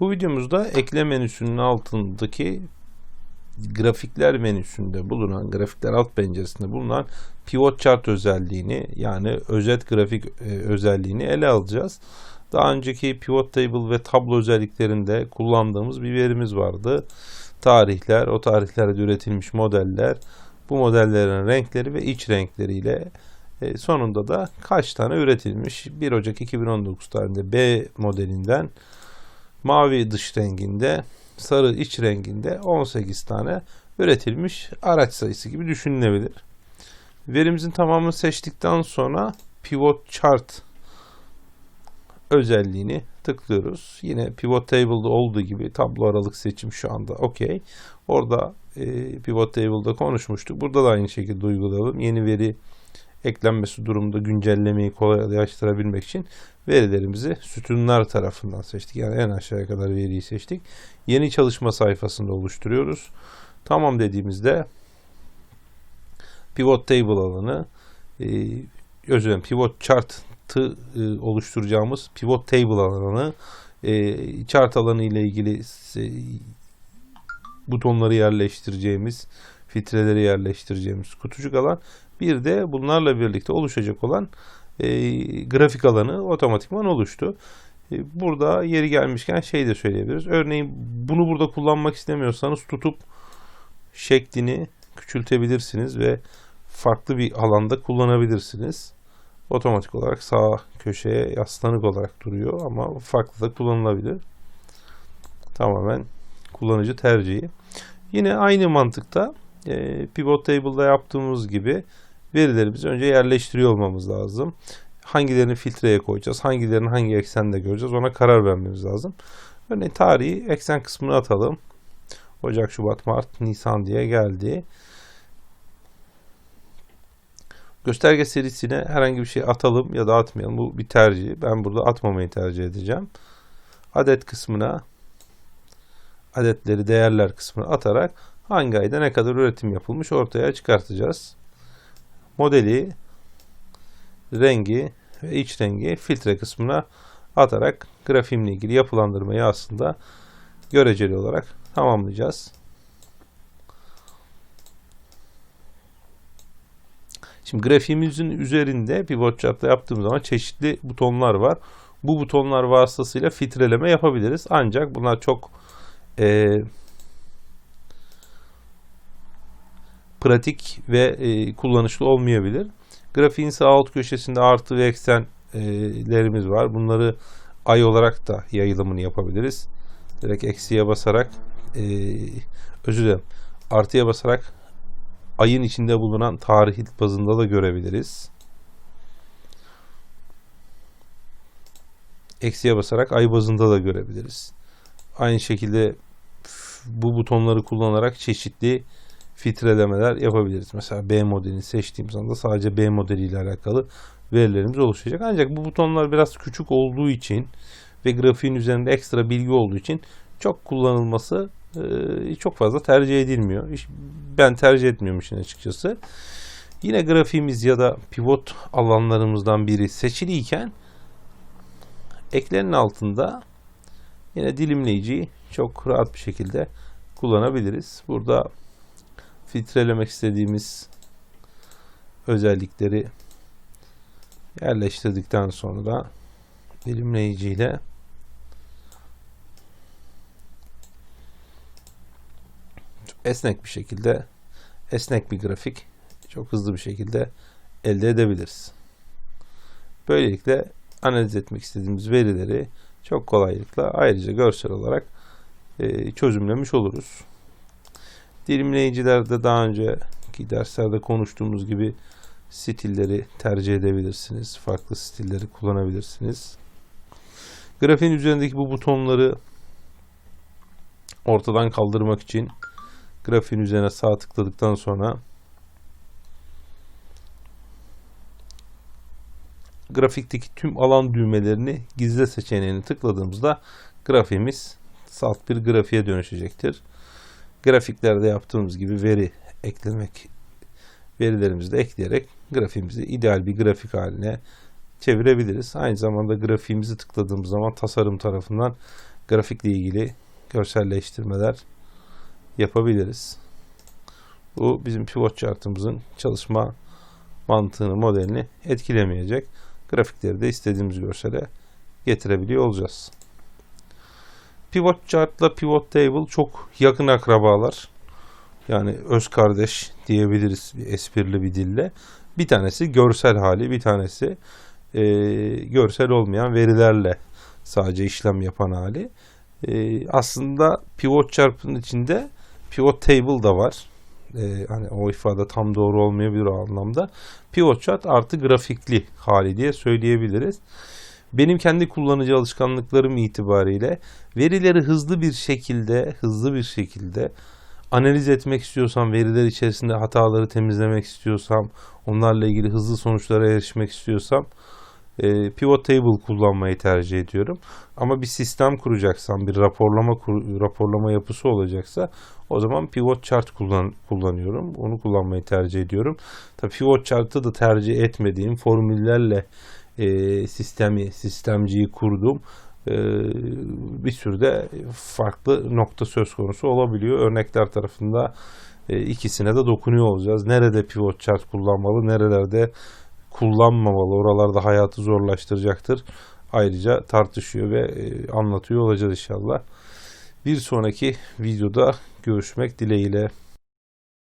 Bu videomuzda ekle menüsünün altındaki grafikler menüsünde bulunan, grafikler alt penceresinde bulunan pivot chart özelliğini yani özet grafik e, özelliğini ele alacağız. Daha önceki pivot table ve tablo özelliklerinde kullandığımız bir verimiz vardı. Tarihler, o tarihlerde üretilmiş modeller, bu modellerin renkleri ve iç renkleriyle e, sonunda da kaç tane üretilmiş? 1 Ocak 2019 tarihinde B modelinden mavi dış renginde, sarı iç renginde 18 tane üretilmiş araç sayısı gibi düşünülebilir. Verimizin tamamını seçtikten sonra pivot chart özelliğini tıklıyoruz. Yine pivot table'da olduğu gibi tablo aralık seçim şu anda okey. Orada e, pivot table'da konuşmuştuk. Burada da aynı şekilde uygulayalım. Yeni veri eklenmesi durumunda güncellemeyi kolaylaştırabilmek için verilerimizi sütunlar tarafından seçtik. Yani en aşağıya kadar veriyi seçtik. Yeni çalışma sayfasında oluşturuyoruz. Tamam dediğimizde pivot table alanı e, özür dilerim pivot chart'ı e, oluşturacağımız pivot table alanı e, chart alanı ile ilgili butonları yerleştireceğimiz filtreleri yerleştireceğimiz kutucuk alan bir de bunlarla birlikte oluşacak olan e, grafik alanı otomatikman oluştu. E, burada yeri gelmişken şey de söyleyebiliriz. Örneğin bunu burada kullanmak istemiyorsanız tutup şeklini küçültebilirsiniz ve farklı bir alanda kullanabilirsiniz. Otomatik olarak sağ köşeye yaslanık olarak duruyor ama farklı da kullanılabilir. Tamamen kullanıcı tercihi. Yine aynı mantıkta e, pivot table'da yaptığımız gibi verilerimizi önce yerleştiriyor olmamız lazım. Hangilerini filtreye koyacağız, hangilerini hangi eksende göreceğiz ona karar vermemiz lazım. Örneğin tarihi eksen kısmına atalım. Ocak, Şubat, Mart, Nisan diye geldi. Gösterge serisine herhangi bir şey atalım ya da atmayalım. Bu bir tercih. Ben burada atmamayı tercih edeceğim. Adet kısmına adetleri değerler kısmına atarak hangi ayda ne kadar üretim yapılmış ortaya çıkartacağız. Modeli, rengi ve iç rengi filtre kısmına atarak grafiğimle ilgili yapılandırmayı aslında göreceli olarak tamamlayacağız. Şimdi grafiğimizin üzerinde pivot chart'ta yaptığım zaman çeşitli butonlar var. Bu butonlar vasıtasıyla filtreleme yapabiliriz. Ancak bunlar çok e, pratik ve e, kullanışlı olmayabilir. Grafiğin sağ alt köşesinde artı ve eksenlerimiz var. Bunları ay olarak da yayılımını yapabiliriz. Direkt eksiye basarak e, özür dilerim artıya basarak ayın içinde bulunan tarih bazında da görebiliriz. Eksiye basarak ay bazında da görebiliriz. Aynı şekilde bu butonları kullanarak çeşitli filtrelemeler yapabiliriz. Mesela B modelini seçtiğim zaman da sadece B modeliyle alakalı verilerimiz oluşacak. Ancak bu butonlar biraz küçük olduğu için ve grafiğin üzerinde ekstra bilgi olduğu için çok kullanılması e, çok fazla tercih edilmiyor. Ben tercih etmiyorum işin açıkçası. Yine grafiğimiz ya da pivot alanlarımızdan biri seçiliyken eklenin altında yine dilimleyiciyi çok rahat bir şekilde kullanabiliriz. Burada filtrelemek istediğimiz özellikleri yerleştirdikten sonra dilimleyiciyle esnek bir şekilde esnek bir grafik çok hızlı bir şekilde elde edebiliriz. Böylelikle analiz etmek istediğimiz verileri çok kolaylıkla ayrıca görsel olarak çözümlemiş oluruz. Dilimleyicilerde daha önceki derslerde konuştuğumuz gibi stilleri tercih edebilirsiniz. Farklı stilleri kullanabilirsiniz. Grafiğin üzerindeki bu butonları ortadan kaldırmak için grafiğin üzerine sağ tıkladıktan sonra grafikteki tüm alan düğmelerini gizle seçeneğini tıkladığımızda grafiğimiz salt bir grafiğe dönüşecektir. Grafiklerde yaptığımız gibi veri eklemek verilerimizi de ekleyerek grafiğimizi ideal bir grafik haline çevirebiliriz. Aynı zamanda grafiğimizi tıkladığımız zaman tasarım tarafından grafikle ilgili görselleştirmeler yapabiliriz. Bu bizim pivot chartımızın çalışma mantığını, modelini etkilemeyecek. Grafikleri de istediğimiz görsele getirebiliyor olacağız. Pivot chart'la pivot table çok yakın akrabalar. Yani öz kardeş diyebiliriz esprili bir dille. Bir tanesi görsel hali, bir tanesi e, görsel olmayan verilerle sadece işlem yapan hali. E, aslında pivot chart'ın içinde pivot table da var. E, hani o ifade tam doğru olmayabilir o anlamda. Pivot chart artı grafikli hali diye söyleyebiliriz. Benim kendi kullanıcı alışkanlıklarım itibariyle verileri hızlı bir şekilde, hızlı bir şekilde analiz etmek istiyorsam, veriler içerisinde hataları temizlemek istiyorsam, onlarla ilgili hızlı sonuçlara erişmek istiyorsam e, pivot table kullanmayı tercih ediyorum. Ama bir sistem kuracaksam, bir raporlama raporlama yapısı olacaksa o zaman pivot chart kullan kullanıyorum. Onu kullanmayı tercih ediyorum. Tabii pivot chart'ı da tercih etmediğim formüllerle e, sistemi, sistemciyi kurduğum e, bir sürü de farklı nokta söz konusu olabiliyor. Örnekler tarafında e, ikisine de dokunuyor olacağız. Nerede pivot chart kullanmalı, nerelerde kullanmamalı, oralarda hayatı zorlaştıracaktır. Ayrıca tartışıyor ve e, anlatıyor olacağız inşallah. Bir sonraki videoda görüşmek dileğiyle.